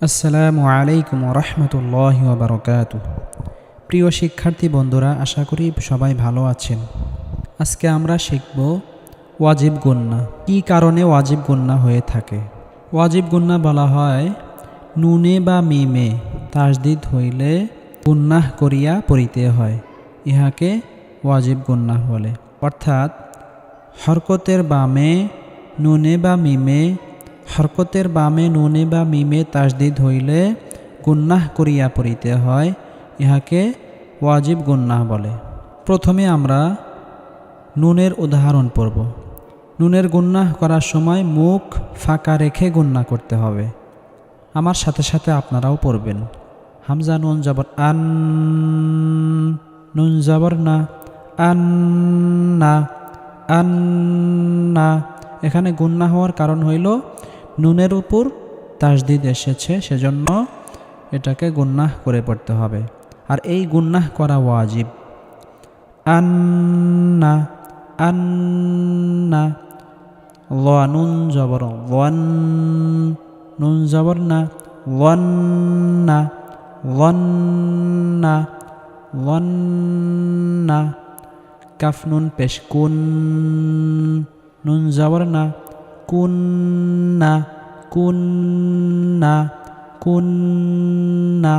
আসসালামু আলাইকুম রহমতুল্লাহ বারকাত প্রিয় শিক্ষার্থী বন্ধুরা, আশা করি সবাই ভালো আছেন। আজকে আমরা শিখব ওয়াজিব গুন্না। কি কারণে ওয়াজিব গুন্না হয়ে থাকে? ওয়াজিব গুন্না বলা হয় নুনে বা মিমে তাজদিদ হইলে গুন্নাহ করিয়া পড়িতে হয়। ইহাকে ওয়াজিব গুন্নাহ বলে। অর্থাৎ হরকতের বামে, নুনে বা মিমে হরকতের বামে, নুনে বা মিমে তাজদিদ হইলে গুন্নাহ করিয়া পড়িতে হয়, ইহাকে ওয়াজিব গুন্নাহ বলে। প্রথমে আমরা নুনের উদাহরণ পড়ব। নুনের গুন্নাহ করার সময় মুখ ফাঁকা রেখে গুন্না করতে হবে। আমার সাথে সাথে আপনারাও পড়বেন। হামজা নুন জবর আন, নুন জবর না, আন না আন না। এখানে গুন্না হওয়ার কারণ হইল নুনের উপর তাজদিদ এসেছে, সেজন্য এটাকে গুন্নাহ করে পড়তে হবে। আর এই গুন্নাহ করা ওয়াজিব। আন্না আন্না ল নুন জবর, ওয়ান, নুন জবর না ওয়ান্না ওয়ান্না ওয়ান্না কাফ নুন পেশ নুন জবর না। কুন্না কুন্না কুন্না।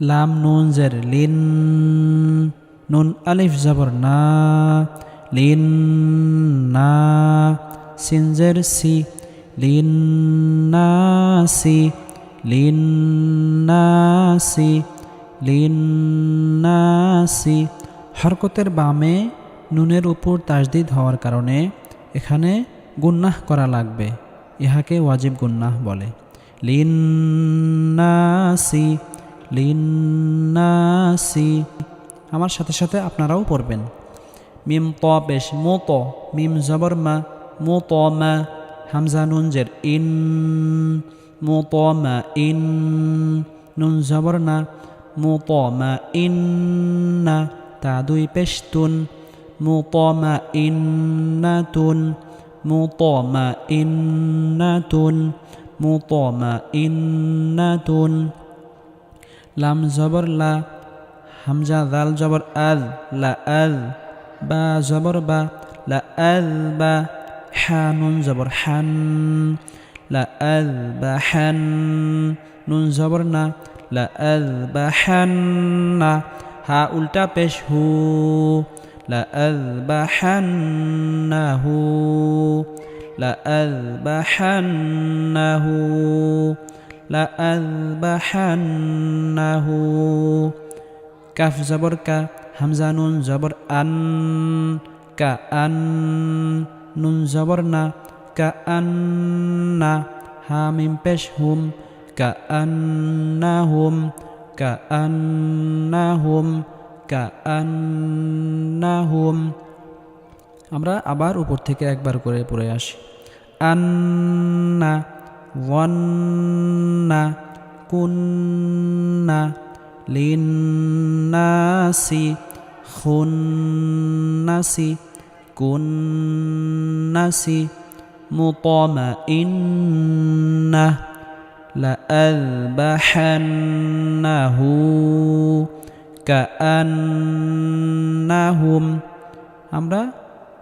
লাম নুন জের, লিন, নুন আলিফ জবর না, লিন না। সিনজের সি, লিন নাসি লিন নাসি লিন নাসি হরকতের বামে নুনের উপর তাজদিদ হওয়ার কারণে এখানে গুন্নাহ করা লাগবে। ইহাকে ওয়াজিব গুন্নাহ বলে। লিন্নাসি লিন্নাসি। আমার সাথে সাথে আপনারাও পড়বেন। মিম ত বেশ মো ত, মিম জবর মা, মো ত মা, হামজা নুন জের ইন, মো ত মা ইন, নুন জবর না, মো ত মা ইন না, তা দুই পেশ তুন। مطمئنة مطمئنة مطمئنة. لام زبر لا همزة ذال زبر أذ لا أذ با زبر با لا أذ با حان زبر حن لا أذ با حن. نون زبرنا لا أذ با حن. ها ألتا بشهو لأذبحنه لأذبحنه لأذبحنه. كاف زبر كا همزة نون زبر أن كأن نون زبرنا كأن هامين بشهم كأنهم كأنهم হামিম পেশ হুম কা আন না হুম কা আন না হুম কান্নাহুম আমরা আবার উপর থেকে একবার করে পড়ে আসি আন্না ওয়ান্না কুন্না লিন্নাসি খুন্নাসি কুন্নাসি মুতমাইন্না لأذبحنه কান্নাহুম আমরা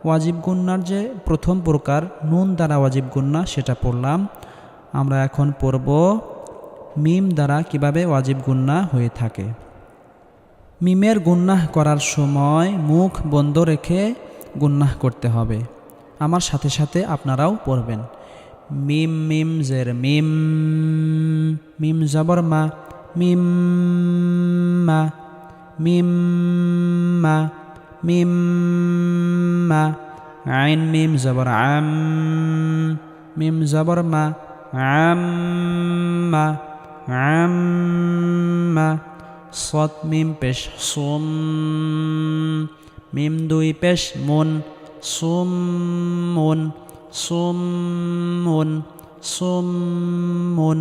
ওয়াজিব গুন্নার যে প্রথম প্রকার নুন দ্বারা ওয়াজিব গুন্না সেটা পড়লাম। আমরা এখন পড়ব মিম দ্বারা কীভাবে ওয়াজিব গুন্না হয়ে থাকে। মিমের গুন্নাহ করার সময় মুখ বন্ধ রেখে গুন্নাহ করতে হবে। আমার সাথে সাথে আপনারাও পড়বেন। মিম মিম, জের, মিম মিম জবর মা, মিম মা। মিম্মা মিম্মা আইন মিম জবর আম মিম জবর মা আম্মা আম্মা সৎ মিম পেশ সোম মিম দুই পেশ মুন সোম মুন সোম মুন সোম মুন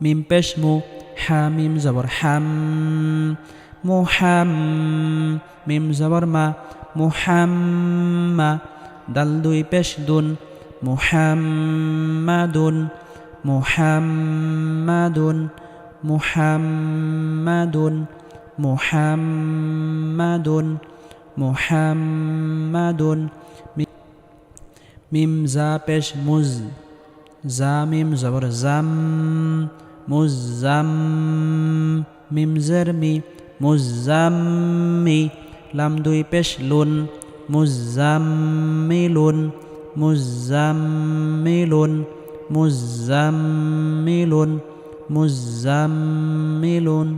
মিম পেশ মু হামিম জবর হাম, মুহাম, মিম, জবর মা মুহাম্মা দাল দুই পেশ দুন মুহাম্মাদুন মুহাম্মাদুন মুহাম্মাদুন মুহাম্মাদুন মুহাম্মাদুন মিম, জা, পেশ, মুজ, জা, মিম, জবর, জাম মুজাম মিম জের মি মুজাম্মি, লাম দুই পেশ লুন মুজাম্মিলুন মুজাম্মিলুন মুজাম্মিলুন মুজাম্মিলুন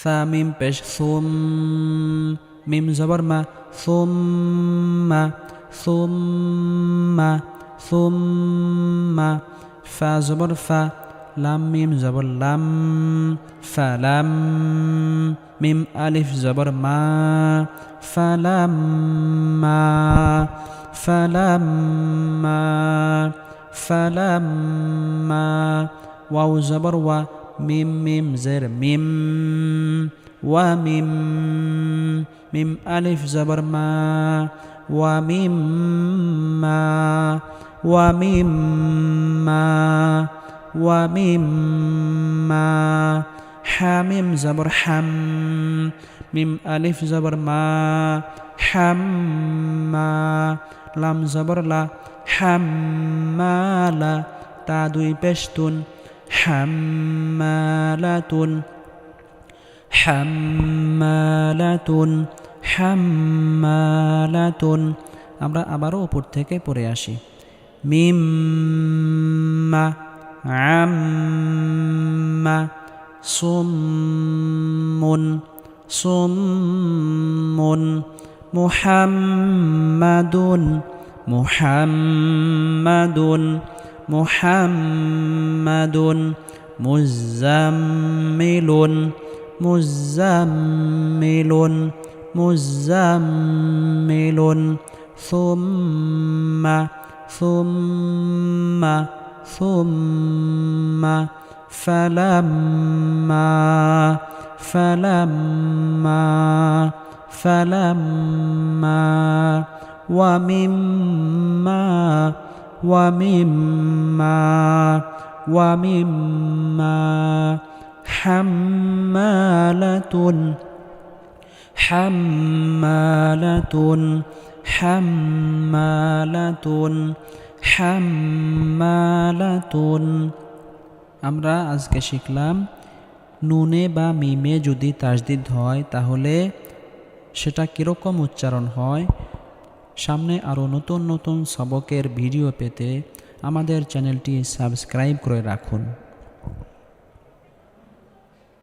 ফা, মিম পেশ সুম, মিম জবর মা সুম্মা সুম্মা সুম্মা ফা, জবর ফা, লাম, মিম, জবর লাম ফালাম মিম, আলিফ, জবর মা ফালাম মা ফালাম মা ফালাম মা, ওয়াও, জবর, ওয়া, মিম মিম, জের, মিম, ওয়া, মিম মিম, আলিফ, জবর মা, ওয়া, মিম, মা মিম মা হামিম জবর হাম, মিম আলিফ জবর মা, হাম্মা, লাম জবর লা হাম্মালা তা দুই পেশতুন হাম্মালাতুন হাম্মালাতুন হাম্মালাতুন আমরা আবারও উপর থেকে পড়ে আসি। মিম্মা আম্মা সুম্মুন সুম্মুন মুহাম্মাদুন মুহাম্মাদুন মুহাম্মাদুন মুজাম্মিলুন মুজাম্মিলুন মুজাম্মিলুন সুম্মা সুম্মা সুম্মা ফালাম্মা ফালাম্মা ফালাম্মা ওয়ামিম্মা ওয়ামিম্মা ওয়ামিম্মা হাম্মালাতুন হাম্মালাতুন হাম্মালাতুন হাম্মালাতুন। আমরা আজকে শিখলাম নুনে বা মিমে যদি তাজদিদ হয়, তাহলে সেটা কীরকম উচ্চারণ হয়? সামনে আরও নতুন নতুন সবকের ভিডিও পেতে আমাদের চ্যানেলটি সাবস্ক্রাইব করে রাখুন।